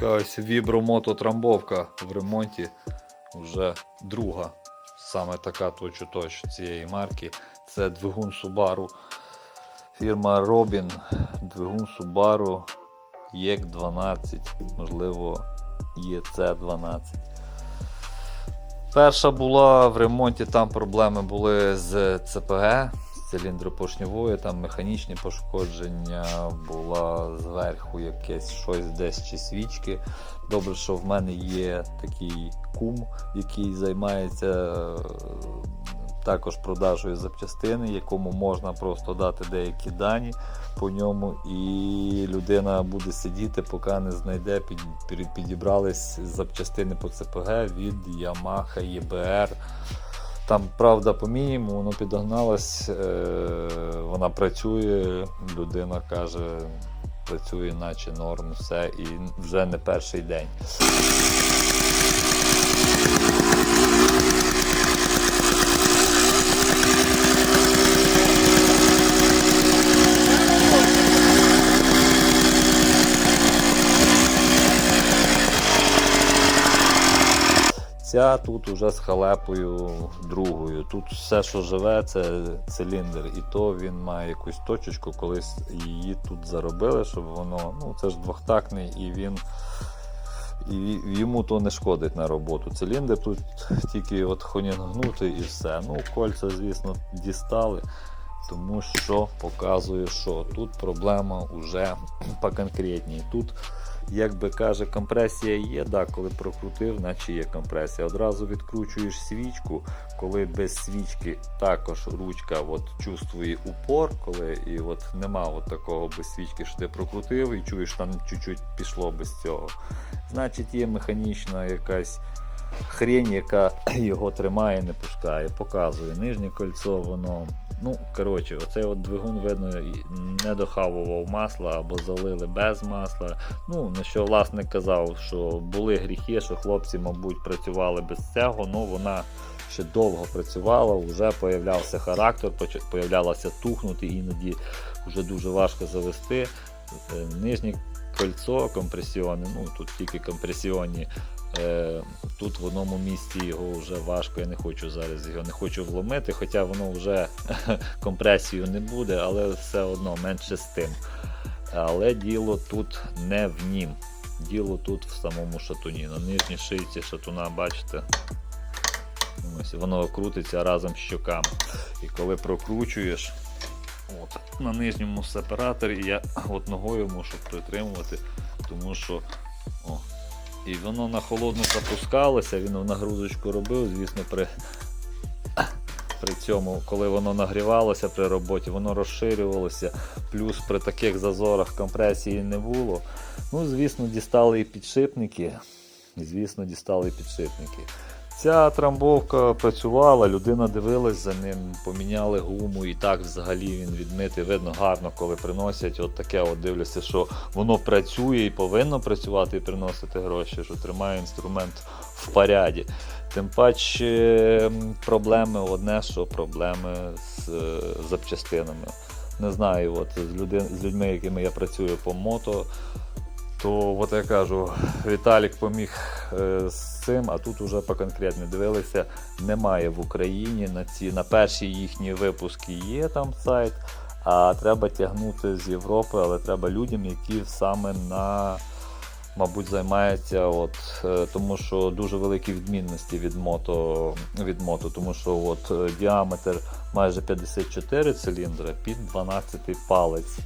Така ось вібромототрамбовка в ремонті. Вже друга. Саме така точу-точ цієї марки. Це двигун Subaru. Фірма Robin. Двигун Subaru EC12, можливо, EC12. Перша була в ремонті, там проблеми були з ЦПГ, з циліндропоршньовою, там механічні пошкодження, була зверху якесь щось десь чи свічки. Добре, що в мене є такий кум, який займається е, також продажею запчастини, якому можна просто дати деякі дані по ньому, і людина буде сидіти, поки не знайде, під- підібрались запчастини по ЦПГ від Yamaha EBR. Там, правда, по мінімуму, воно підогналось, е, вона працює, людина каже, працює, наче норм, все, і вже не перший день. Ця тут уже з халепою другою. Тут все, що живе, це циліндр. І то він має якусь точечку, колись її тут заробили, щоб воно. Ну, це ж двохтактний, і він. І йому то не шкодить на роботу. Циліндр тут тільки от хонінгнути і все. Ну, кольця, звісно, дістали, тому що показує, що тут проблема вже поконкретній. Тут як би каже, компресія є, да, коли прокрутив, наче є компресія. Одразу відкручуєш свічку, коли без свічки також ручка от, чувствує упор, коли і от нема от такого без свічки, що ти прокрутив і чуєш, там чуть-чуть пішло без цього. Значить, є механічна якась хрень, яка його тримає, не пускає, показує. Нижнє кольцо, воно. Ну, коротше, оцей от двигун, видно, не дохавував масла або залили без масла. Ну, на що власник казав, що були гріхи, що хлопці, мабуть, працювали без цього, ну вона ще довго працювала, вже появлявся характер, появлялося тухнути, іноді вже дуже важко завести. Е, Нижнє кольцо компресіоне, ну тут тільки компресіонні. Е, Тут в одному місці його вже важко, я не хочу зараз його не хочу вломити, хоча воно вже компресію не буде, але все одно менше з тим. Але діло тут не в нім. Діло тут в самому шатуні. На нижній шийці шатуна, бачите, ось воно крутиться разом з щоками. І коли прокручуєш, от, на нижньому сепараторі я от ногою мушу притримувати, тому що о, і воно на холодну запускалося, він нагрузочку робив, звісно, при, при цьому, коли воно нагрівалося при роботі, воно розширювалося, плюс при таких зазорах компресії не було. Ну, звісно, дістали і підшипники. Звісно, дістали і підшипники. Ця трамбовка працювала, людина дивилась за ним, поміняли гуму і так взагалі він відмитий. Видно гарно, коли приносять. От таке от дивляться, що воно працює і повинно працювати і приносити гроші, що тримає інструмент в поряді. Тим паче проблеми одне, що проблеми з е, запчастинами. Не знаю, от з людьми, якими я працюю по мото, то от я кажу, Віталік поміг е, з цим, а тут уже по конкретно дивилися, немає в Україні на ці на перші їхні випуски є там сайт, а треба тягнути з Європи, але треба людям, які саме на мабуть, займаються, от, е, тому що дуже великі відмінності від мото, від мото тому що от, е, діаметр майже 54 циліндри під 12 палець.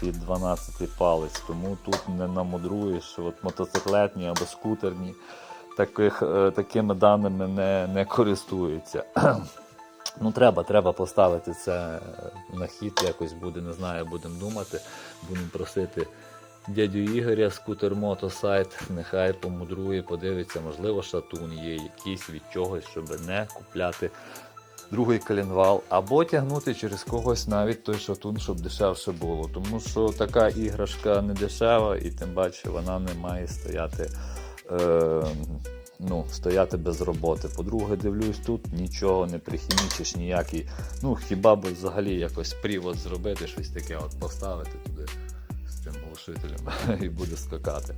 Під 12 палець, тому тут не намудруєш. От мотоциклетні або скутерні таких, е, такими даними не, не користуються. Ну, треба, треба поставити це на хід, якось буде, не знаю, будемо думати. Будемо просити дядю Ігоря, скутер мотосайт, нехай помудрує, подивиться, можливо, шатун є якийсь від чогось, щоб не купляти другий коленвал, або тягнути через когось навіть той шатун, щоб дешевше було. Тому що така іграшка не дешева, і тим паче вона не має стояти. Е, Ну, стояти без роботи. По-друге, дивлюсь, тут нічого не прихімічиш, ніякий. Ну, хіба б взагалі якось привод зробити, щось таке от поставити туди з цим глушителем і буде скакати.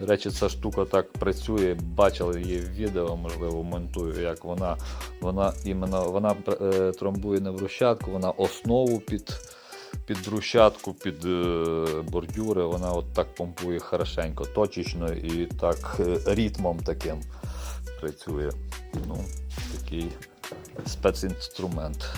До речі, ця штука так працює. Бачили її в відео, можливо, монтую, як вона, вона іменно вона е, трамбує не брусчатку, вона основу під, під брусчатку, під е, бордюри, вона от так помпує хорошенько, точечно і так е, ритмом таким працює. Ну, такий спецінструмент.